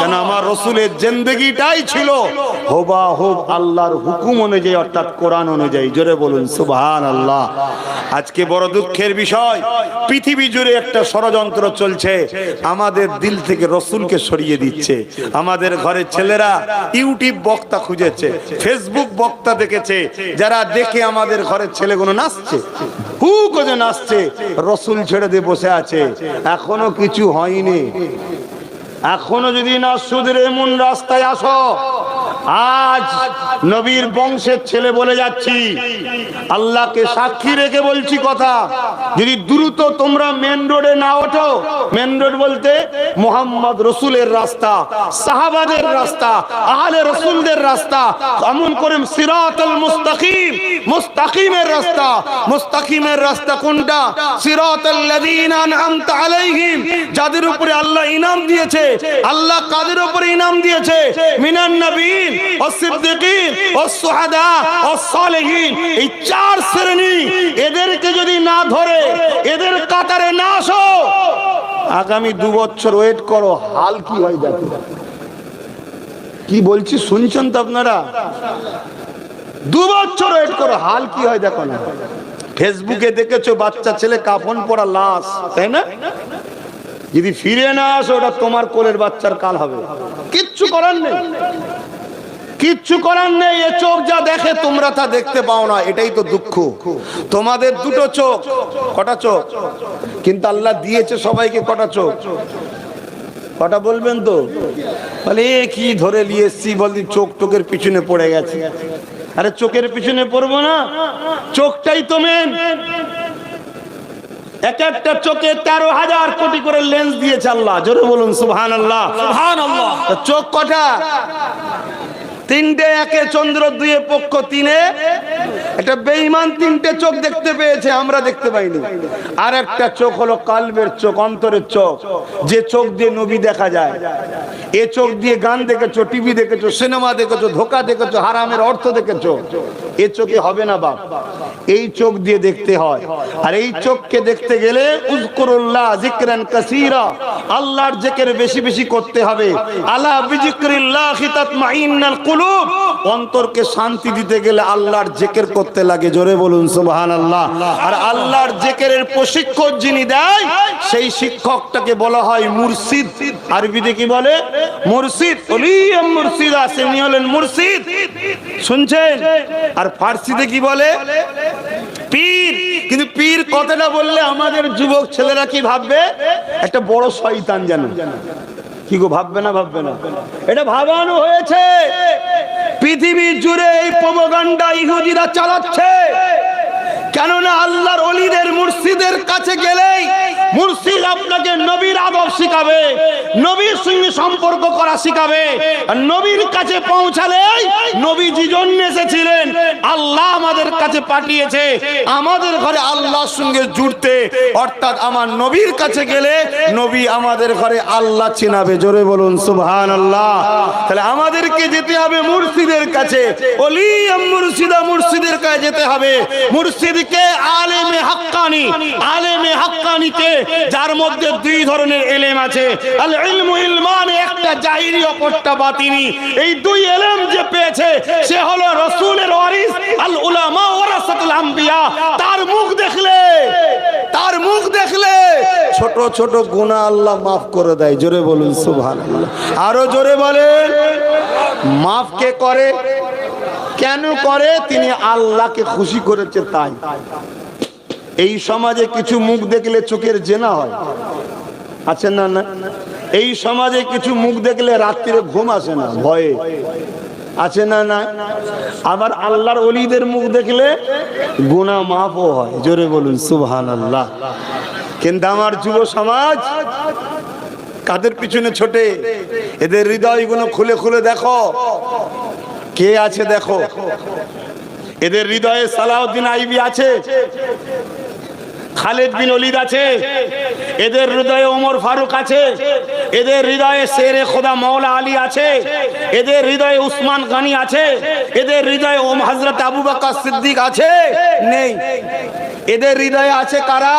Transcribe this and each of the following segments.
কেন আমার রসুলের জেন্দেগিটাই ছিল? হোবা হোব আল্লাহর হুকুম অনুযায়ী, অর্থাৎ কোরআন অনুযায়ী। জোরে বলুন সুবহান আল্লাহ আজকে বড় দুঃখের বিষয়, পৃথিবী জুড়ে একটা ষড়যন্ত্র চলছে। আমাদের দিল থেকে রসুলকে সরিয়ে দিচ্ছে। আমাদের ঘরের ছেলেরা ইউটিউব বক্তা খুঁজেছে, ফেসবুক বক্তা দেখেছে। যারা দেখে আমাদের ঘরের ছেলেগুলো নাচছে, হু করে নাচছে, রসুল ছেড়ে দিয়ে বসে আছে। এখনও কিছু হয়নি। এখনও যদি না সুদের এমন রাস্তায় আসো আজ নবীর বংশের ছেলে বলে যাচ্ছি। আল্লাহকে সাক্ষী রেখে বলছি কথা। যদি দ্রুত তোমরা মেন রোডে না ওঠো, মেন রোড বলতে মোহাম্মদ রসুলের রাস্তা, সাহাবাদের রাস্তা, আহলে রসুলদের রাস্তা এমন করে সিরাতুল মুস্তাকিম। মুস্তাকিমের রাস্তা। মুস্তাকিমের রাস্তা কোনটা? সিরাতুল লাযীনা আনআমতা আলাইহিম। যাদের উপরে আল্লাহ ইনাম দিয়েছে, আল্লাহ কাদের উপরে ইনাম দিয়েছে? মিনান নবীন। এই চার শ্রেণি এদেরকে যদি না ধরে এদের কাতারে না আসো। আগামী দু বছর ওয়েট করো হাল কি হয় দেখো। কি বলছি শুনছেন তো আপনারা? দু বছর ওয়েট করো হাল কি হয় দেখো না। ফেসবুকে দেখেছ বাচ্চা ছেলে কাফন পড়া লাশ তাই না? যদি ফিরে না আসো ওটা তোমার কোলের বাচ্চার কাল হবে। কিচ্ছু করার নেই। কিচ্ছু করার নেই এ চোখ যা দেখে তোমরা তা দেখতে পাও না এটাই তো দুঃখ। তোমাদের দুটো চোখ কটা চোখ? কিন্তু আল্লাহ দিয়েছে সবাইকে কটা চোখ। কটা বলবেন তো? বলে এ কি ধরে নিয়ে এসছি? বলদি চোখ টোকের পিছনে পড়ে গেছে। আরে চোখের পিছনে পড়ব না? চোখটাই তো মেন এক একটা চোখে তেরো হাজার কোটি করে লেন্স দিয়েছে আল্লাহ। জোরে বলুন সুবহান আল্লাহ চোখ কটা? তিনটে একে, চন্দ্র দুয়ে, পক্ষ তিনে। একটা বেঈমান তিনটে চোখ দেখতে পেয়েছে, আমরা দেখতে পাইনি। আর একটা চোখ হলো কালবের চোখ, অন্তরের চোখ। যে চোখ দিয়ে নবী দেখা যায়, এ চোখ দিয়ে গান দেখেছ, টিভি দেখেছ, সিনেমা দেখেছ, ধোকা দেখেছ, হারামের অর্থ দেখেছ, এ চোখে হবে না বাপ। এই চোখ দিয়ে দেখতে হয়। আর এই চোখকে দেখতে গেলে জিকরান আল্লাহর জিকির বেশি বেশি করতে হবে। আলা বিজিকরিল্লাহ তাতমাইন্নাল কুলুব অন্তরকে শান্তি দিতে গেলে আল্লাহর জিকির করতে লাগে। জোরে বলুন, সুবহানাল্লাহ। আর আল্লাহর জিকিরের প্রশিক্ষক যিনি দেয়, সেই শিক্ষকটাকে বলা হয় মুর্শিদ। আরবিতে কি বলে? মুর্শিদ। ওলিয়াম মুর্শিদ আছে উনি হলেন মুর্শিদ। শুনছেন? আর ফার্সিতে কি বলে? পীর। কিন্তু পীর কথাটা বললে আমাদের যুবক ছেলেরা কি ভাববে? একটা বড় শয়তান জানো কি গো, ভাববে না ভাববে না? এটা ভাবানো হয়েছে। পৃথিবী জুড়ে এই প্রবগান্ডা ইহুদিরা চালাচ্ছে। কেননা আল্লাহর অলিদের, মুর্শিদের কাছে গেলেই মুর্শিদ আপনাকে নবীর আদব শিখাবে, নবীর সঙ্গে সম্পর্ক করা শিখাবে। নবীর কাছে পৌঁছালেই নবীজি জন্য এসেছিলেন, আল্লাহ আমাদের কাছে পাঠিয়েছে, আমাদের ঘরে আল্লাহর সঙ্গে জুড়তে। অর্থাৎ আমার নবীর কাছে গেলে নবী আমাদের ঘরে আল্লাহ চিনাবে। জোরে বলুন সুবহান আল্লাহ তাহলে আমাদেরকে যেতে হবে মুর্শিদের কাছে। অলিয়াম মুর্শিদা মুর্শিদের কাছে যেতে হবে। মুর্শিদকে আলেমে হাক্কানি? আলেমে হাক্কানিকে যার মধ্যে দুই ধরনের এলেম আছে। আল ইলমু ইলমান, একটা জাহিরি, অপরটা বাতিনি। এই দুই এলেম যে পেয়েছে, সে হলো রাসূলের ওয়ারিস, আল উলামা ওয়ারাসাতুল আম্বিয়া। তার মুখ দেখলে, তার মুখ দেখলে ছোট ছোট গুনাহ আল্লাহ মাফ করে দেয়। জোরে বলুন, সুবহানাল্লাহ। আরও জোরে বলেন, মাফ কে করে? কেন করে? তিনি আল্লাহকে খুশি করেছে তাই। এই সমাজে কিছু মুখ দেখলে চোখের জেনা হয়। আছে না না? এই সমাজে কিছু মুখ দেখলে রাত্রিরে ঘুম আসে না, ভয়ে। আছে না না? আবার আল্লাহর অলিদের মুখ দেখলে গুণা মাফও হয়। জোরে বলুন সুবহান আল্লাহ কিন্তু আমার যুব সমাজ, কাদের পিছনে ছোটে? এদের হৃদয়গুলো খুলে খুলে দেখো। কে আছে দেখো? এদের হৃদয়ে সালাউদ্দিন আইবি আছে, খালেদ বিন অলিদ আছে, এদের হৃদয়ে ওমর ফারুক আছে, এদের হৃদয়ে শেরে খোদা মৌলা আলী আছে, এদের হৃদয়ে উসমান গানি আছে, এদের হৃদয়ে ওম হজরত আবু বকর সিদ্দিক আছে? নেই। এদের হৃদয়ে আছে কারা?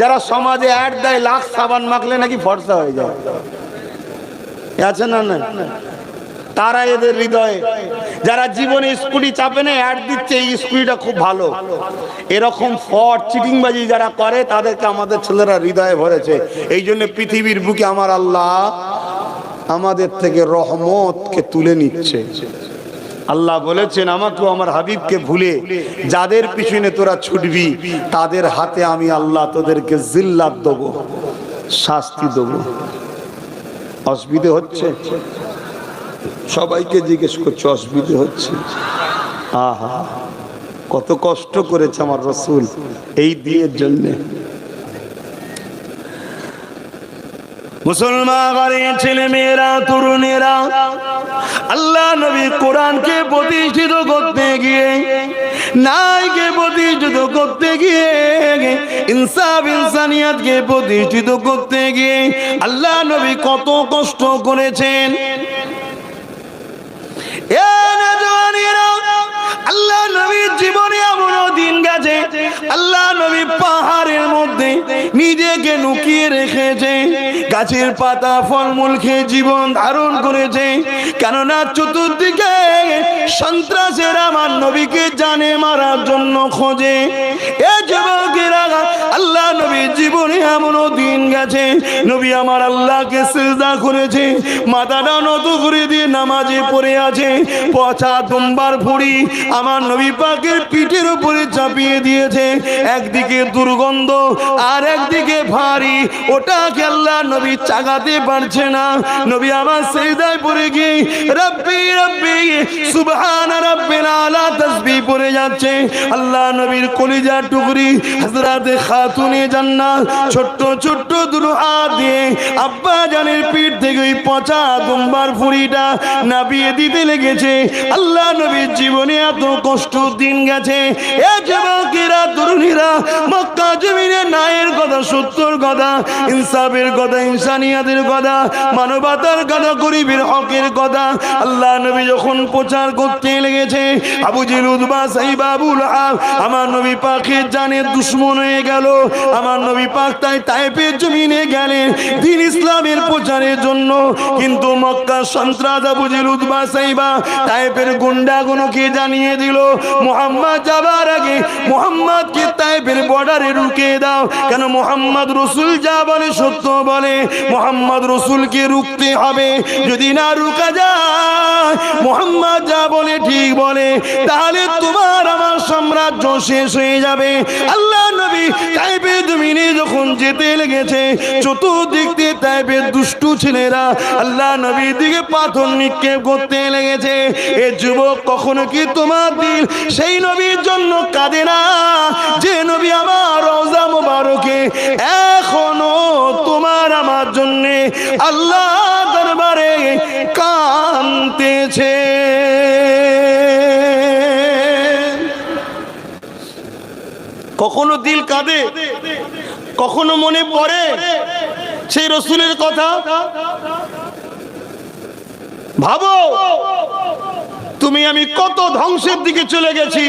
যারা সমাজে অ্যাড দেয় লাখ সাবান মাখলে নাকি ফর্সা হয়ে যায়। আছে না না তারা এদের হৃদয়ে। যারা জীবনে স্কুটি চাপে না অ্যাড দিচ্ছে, এই স্কুটিটা খুব ভালো। এরকম ফট চিটিংবাজি যারা করে, তাদেরকে আমাদের ছেলেরা হৃদয়ে ভরেছে। এই জন্য পৃথিবীর বুকে আমার আল্লাহ আমাদের থেকে রহমতকে তুলে নিচ্ছে। আল্লাহ বলেছেন, আমাকেও আমার হাবিবকে ভুলে, যাদের পিছনে তোরা ছুটবি, তাদের হাতে আমি আল্লাহ তোদেরকে জিল্লাত দেবো, শাস্তি দেবো। অসুবিধে হচ্ছে? সবাইকে জিজ্ঞেস করছে, অসুবিধে হচ্ছে? আহা, কত কষ্ট করেছে আমার রসুল এই দিনের জন্যে। মুসলমান ছেলে মেয়েরা তরুণেরা, আল্লাহ নবী কোরআনকে প্রতিষ্ঠিত করতে গিয়ে নাইকে প্রতিষ্ঠিত করতে গিয়ে, ইনসাফ, ইনসানিয়াতকে প্রতিষ্ঠিত করতে গিয়ে, আল্লাহ নবী কত কষ্ট করেছেন। এ নজওয়ানেরা, আল্লাহ নবীর জীবনে এমনও দিন গেছে। আল্লাহ নবী পাহাড়ের মধ্যে নিজেকে লুকিয়ে রেখেছে। গাছের পাতা, ফলমূল খেয়ে জীবন ধারণ করেছে। কেননা চতুর্দিকে সন্ত্রাসের আমার নবীকে জানে মারার জন্য খোঁজে। এ যুবকেরা, আল্লাহ নবীর জীবনে এমনও দিন গেছে। নবী আমার আল্লাহকে সেজদা করেছে। মাথাটা নত করে দিয়ে নামাজে পড়ে আছে। পচা দুম্বার ফুড়ি আমার নবী পাকের পিঠের উপরে চাপিয়ে দিয়েছে। একদিকে দুর্গন্ধ আর একদিকে ভারী। ওটাকে আল্লাহ নবী চাগাতে পারছে না। নবী আমার সেজদায় পড়ে গিয়ে রব্বি রব্বি, সুবহান রাব্বিল আলা তাসবিহ পড়ে যাচ্ছে। আল্লাহ নবীর কলিজা টুকরি হযরত খাতুনে জান্নাত, ছোট্ট ছোট্ট দুটো হাত দিয়ে আব্বা জানের পিঠ থেকে ওই পচা দুম্বার ফুড়িটা নাবিয়ে দিতে লেগেছে। আল্লাহ নবীর জীবনে এত কষ্ট দিন গেছে নায়ের কথা, সত্যর কথা, ইনসাফের কথা কথা, মানবতার কথা, গরিবের হকের কথা, আল্লাহ নবী যখন প্রচার করতে লেগেছে আমার নবী পাকের জানে দুশ্মন হয়ে গেল, আমার নবী তাই জমিনে গেলেন, দিন ইসলামের প্রচারের জন্য, কিন্তু মক্কা সন্ত্রাস আবু জিল উদ্বা সাইবা, তাইপের জানিয়ে দিল। মোহাম্মদ যাবার আগে মোহাম্মদকে তাইপের বর্ডারে রুকে দাও। কেন মোহাম্মদ রসুল যা বলে সত্য বলে, মোহাম্মদ রসুলকে রুখতে হবে। যদি না রুকা যায়, মোহাম্মদ যা বলে ঠিক বলে, তাহলে তোমার আমার সাম্রাজ্য শেষ হয়ে যাবে। আল্লাহ নবী জমিনে যখন যেতে লেগেছে, চতুর্দিক দিয়ে তাইপের দুষ্টু ছেলেরা আল্লাহ নবীর দিকে পাথর নিক্ষেপ করতে লেগেছে। এ যুবক কখনো কি তোমার দিল? সেই নবীর জন্য কাঁদে না। যে নবী আমার রওজা মোবারকে এখনও তোমার আমার জন্য আল্লাহ দরবারে কাঁদতেছে। কখনো দিল কাঁদে? কখনো মনে পড়ে সেই রসুলের কথা? ভাবো, তুমি আমি কত ধ্বংসের দিকে চলে গেছি,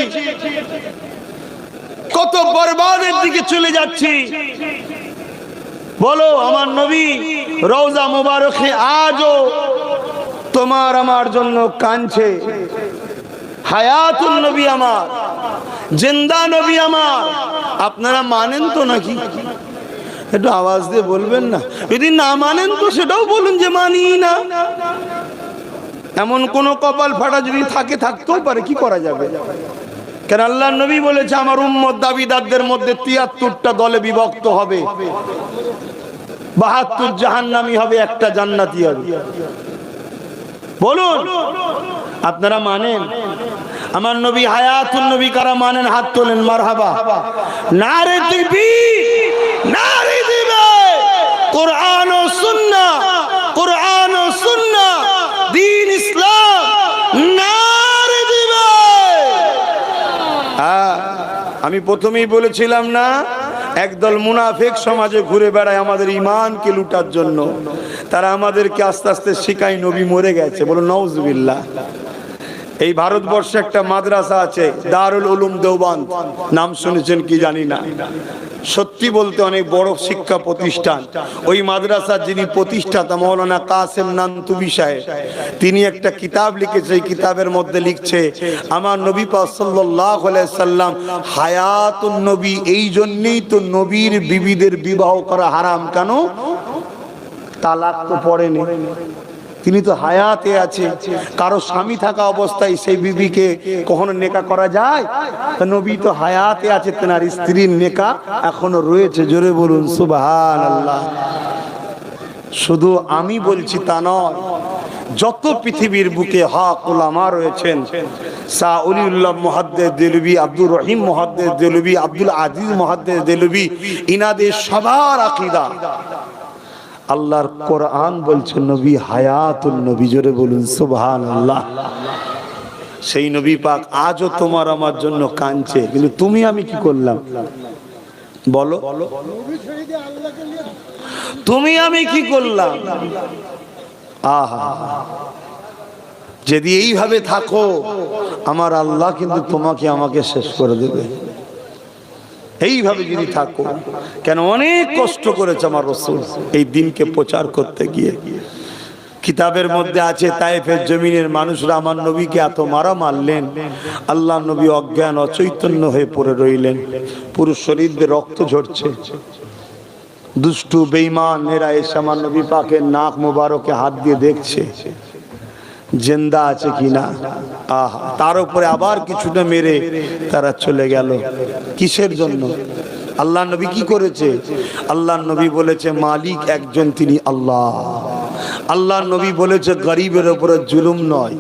কত বরবাদের দিকে চলে যাচ্ছি। বলো, আমার নবী, রওজা মোবারকে আজও তোমার আমার জন্য কাঁদছে। হায়াতুল নবী আমার, জিন্দা নবী আমার, আপনারা মানেন তো নাকি? একটু আওয়াজ দিয়ে বলবেন না। যদি না মানেন তো সেটাও বলুন যে মানি না। এমন কোন কপাল ফাটা যদি থাকে, থাকতেও পারে, কি করা যাবে? কেন আল্লাহ নবী বলেছে, আমার উম্মত দাবিদারদের মধ্যে তিয়াত্তরটা দলে বিভক্ত হবে। বাহাত্তর জাহান্নামি হবে, একটা জান্নাতি হবে। বলুন, আপনারা মানেন? আমার নবী হায়াতুল নবী কারা মানেন? হাত তোলেন, মারহাবা। নারে দিবি নারে দিবে কোরআন ও সুন্নাহ, কোরআন ও সুন্নাহ, দিন ইসলাম হ্যাঁ আমি প্রথমেই বলেছিলাম না, একদল মুনাফেক সমাজে ঘুরে বেড়ায় আমাদের ইমানকে লুটার জন্য। তারা আমাদেরকে আস্তে আস্তে শিখাই নবী মরে গেছে। বলো নওজবিল্লাহ এই ভারতবর্ষে একটা মাদ্রাসা আছে, দারুল উলুম দেওবান নাম শুনেছেন কি জানি না। সত্যি বলতে অনেক বড় শিক্ষা প্রতিষ্ঠান। ওই মাদ্রাসার যিনি প্রতিষ্ঠাতা, মৌলানা কাসেম নান্তুবি সাহেব, তিনি একটা কিতাব লিখেছে, এই কিতাবের মধ্যে লিখছে, আমার নবী আলাইহি সাল্লাম হায়াতুন নবী, এই জন্যই তো নবীর বিবিদের বিবাহ করা হারাম কেন? তালাক তো পড়েনি। তিনি তো হায়াতে আছে কারও স্বামী থাকা অবস্থায় সেই বিবিকে কখনো নেকা করা যায়? নবী তো হায়াতে আছে, তেনার স্ত্রীর নেকা এখনও রয়েছে। জোরে বলুন সুবহান আল্লাহ শুধু আমি বলছি তা নয়, যত পৃথিবীর বুকে হক ওলামা রয়েছেন শাহ উলিউল্লাহ মুহাদ্দেদ দেলবি, আব্দুর রহিম মুহাদ্দেদ দেলবি, আব্দুল আজিজ মুহাদ্দেদ দেলবি, ইনাদের সবার আকীদা। আল্লাহর কোরআন বলছে, নবী হায়াতুল নবী, জোরে বলুন সুবহান আল্লাহ সেই নবী পাক আজও তোমার আমার জন্য কাঁদছে, কিন্তু তুমি আমি কি করলাম? বলো। তুমি আমি কি করলাম? আহা। যদি এইভাবে থাকো, আমার আল্লাহ কিন্তু তোমাকে আমাকে শেষ করে দেবে। এইভাবে যদি থাকো, কেন অনেক কষ্ট করেছে আমার রসুল এই দিনকে প্রচার করতে গিয়ে। কিতাবের মধ্যে আছে, তাইফের জমিনের মানুষরা আমার নবীকে এত মারা মারলেন। আল্লাহ নবী অজ্ঞান, অচৈতন্য হয়ে পড়ে রইলেন। পুরো শরীর দিয়ে রক্ত ঝরছে। দুষ্টু, বেঈমান, এরা এসে আমার নবী পাকের নাক মোবারকে হাত দিয়ে দেখছে। জেন্দা আছে কিনা? আহ, তার উপরে আবার কিছুটা মেরে তারা চলে গেল। কিসের জন্য? আল্লাহ নবী কি করেছে? আল্লাহ নবী বলেছে, মালিক একজন, তিনি আল্লাহ। আল্লাহ নবী বলেছে, গরিবের উপরে জুলুম নয়।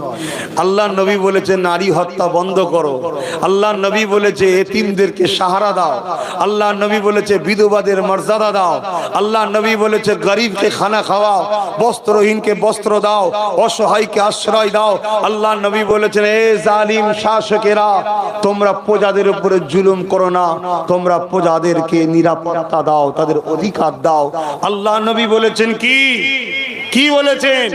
আল্লাহ নবী বলেছে, নারী হত্যা বন্ধ করো। আল্লাহ নবী বলেছে, এতিমদেরকে সাহারা দাও। আল্লাহ নবী বলেছে, বিধবাদের মর্যাদা দাও। আল্লাহ নবী বলেছে, গরিবকে খানা খাওয়াও, বস্ত্রহীনকে বস্ত্র দাও, অসহায়কে আশ্রয় দাও। আল্লাহ নবী বলেছেন, এ জালিম শাসকেরা, তোমরা প্রজাদের উপরে জুলুম করো না। তোমরা প্রজাদেরকে নিরাপত্তা দাও, তাদের অধিকার দাও। আল্লাহ নবী বলেছেন কি? কি বলেছেন?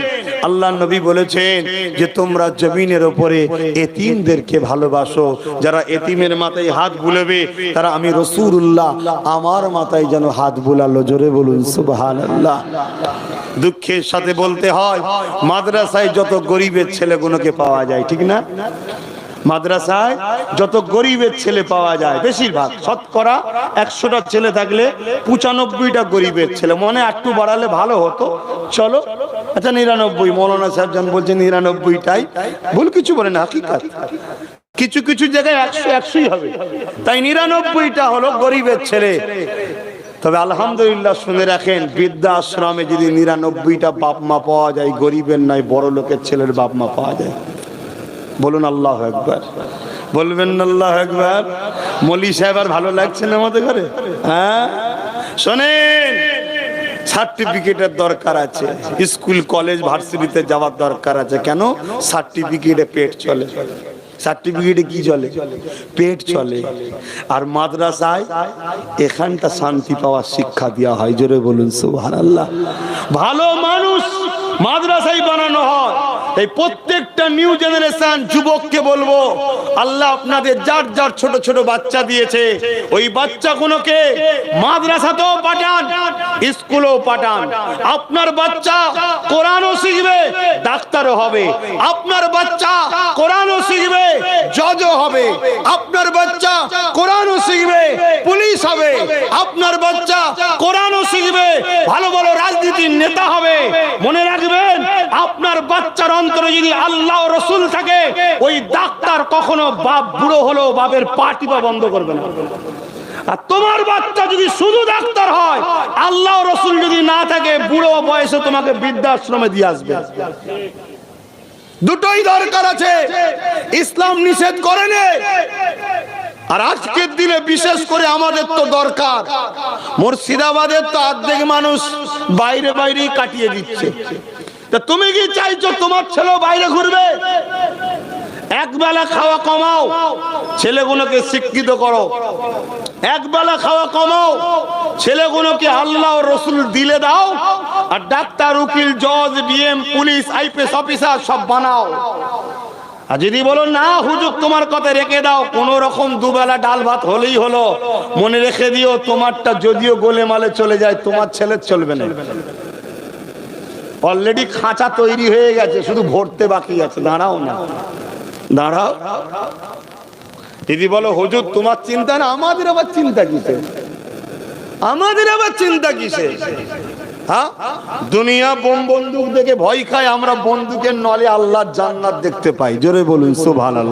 আল্লাহ নবী বলেছেন যে তোমরা জমিনের ওপরে এতিমদেরকে ভালোবাসো। যারা এতিমের মাথায় হাত বুলেবে, তারা আমি রসুল্লাহ আমার মাথায় যেন হাত বুলালো। জোরে বলুন সুবহান দুঃখের সাথে বলতে হয়, মাদ্রাসায় যত গরিবের ছেলেগুলোকে পাওয়া যায়, ঠিক না? মাদ্রাসায় যত গরিবের ছেলে পাওয়া যায়, বেশিরভাগ, শতকরা একশোটা ছেলে থাকলে পঁচানব্বইটা গরিবের ছেলে। মনে একটু বাড়ালে ভালো হতো। চলো আচ্ছা নিরানব্বই, মৌলানা সাহেব যান বলছে নিরানব্বইটাই। ভুল কিছু বলেন, হাকিকাত। কিছু কিছু জায়গায় একশো, একশোই হবে। তাই নিরানব্বইটা হলো গরিবের ছেলে। তবে আলহামদুলিল্লাহ শুনে রাখেন বৃদ্ধা আশ্রমে যদি নিরানব্বইটা বাপ মা পাওয়া যায়, গরিবের নয় বড় লোকের ছেলের বাপ মা পাওয়া যায়। বলুন আল্লাহ একবার। বলবেন আল্লাহ একবার। মলি সাহেব আর ভালো লাগছে না আমাদের ঘরে? হ্যাঁ? শোনেন, সার্টিফিকেটের দরকার আছে। স্কুল, কলেজ, ভার্সিটিতে যাওয়ার দরকার আছে। কেন? সার্টিফিকেটে পেট চলে। সার্টিফিকেটে কি চলে? পেট চলে। আর মাদ্রাসায় এখানটা শান্তি পাওয়ার শিক্ষা দেওয়া হয়। জোরে বলুন সুবহান আল্লাহ ভালো মানুষ মাদ্রাসায় বানানো হয়। এই প্রত্যেকটা নিউ জেনারেশন যুবককে বলব, আল্লাহ আপনাদের যার যার ছোট ছোট বাচ্চা দিয়েছে, ওই বাচ্চাগুলোকে মাদ্রাসাতেও পাঠান, স্কুলেও পাঠান। আপনার বাচ্চা কোরআনও শিখবে, ডাক্তারও হবে। আপনার বাচ্চা কোরআনও শিখবে, জজও হবে। আপনার বাচ্চা কোরআনও শিখবে পুলিশ হবে আপনার বাচ্চা কোরআনও শিখবে ভালো ভালো রাজনীতির নেতা হবে। মনে রাখবেন, আপনার বাচ্চার অন্তরে যদি আল্লাহ রসুল থাকে, ওই ডাক্তার কখনো বাপ বুড়ো হলো বাপের পা টিপা বন্ধ করবে না। আর তোমার বাচ্চা যদি শুধু ডাক্তার হয়, আল্লাহ রসুল যদি না থাকে, বুড়ো বয়সে তোমাকে বৃদ্ধাশ্রমে দিয়ে আসবে। দুটোই দরকার আছে। ইসলাম নিষেধ করেনি আর আজকের দিনে বিশেষ করে আমাদের তো দরকার। মুর্শিদাবাদের তো অর্ধেক মানুষ বাইরে বাইরেই কাটিয়ে দিচ্ছে। তা তুমি কি চাইছো তোমার ছেলেও বাইরে ঘুরবে? একবেলা খাওয়া কমাও, ছেলেগুলোকে শিক্ষিত করো। একবেলা খাওয়া কমাও, ছেলেগুলোকে আল্লাহ রসুল দিলে দাও, আর ডাক্তার, উকিল, জজ, ডিএম, পুলিশ, আইপিএস অফিসার সব বানাও। আর যদি বলো, না, হুজুর, তোমার কথা রেখে দাও। কোন রকম দুবেলা ডাল ভাত হলেই হলো। মনে রেখে দিও, তোমারটা যদিও গোলে মালে চলে যায়, তোমার ছেলে চলবে না। অলরেডি খাঁচা তৈরি হয়ে গেছে, শুধু ভরতে বাকি আছে। দাঁড়াও না। দাঁড়াও। দিদি বলো, হুজুর, তোমার চিন্তা না, আমাদের আবার চিন্তা কিসে আমাদের আবার চিন্তা কিসে দুনিয়া বোম বন্দুক দেখে ভয় খায়, আমরা বন্দুকের নলে আল্লাহর জান্নাত দেখতে পাই। জোরে বলুন, সুবহানাল্লাহ।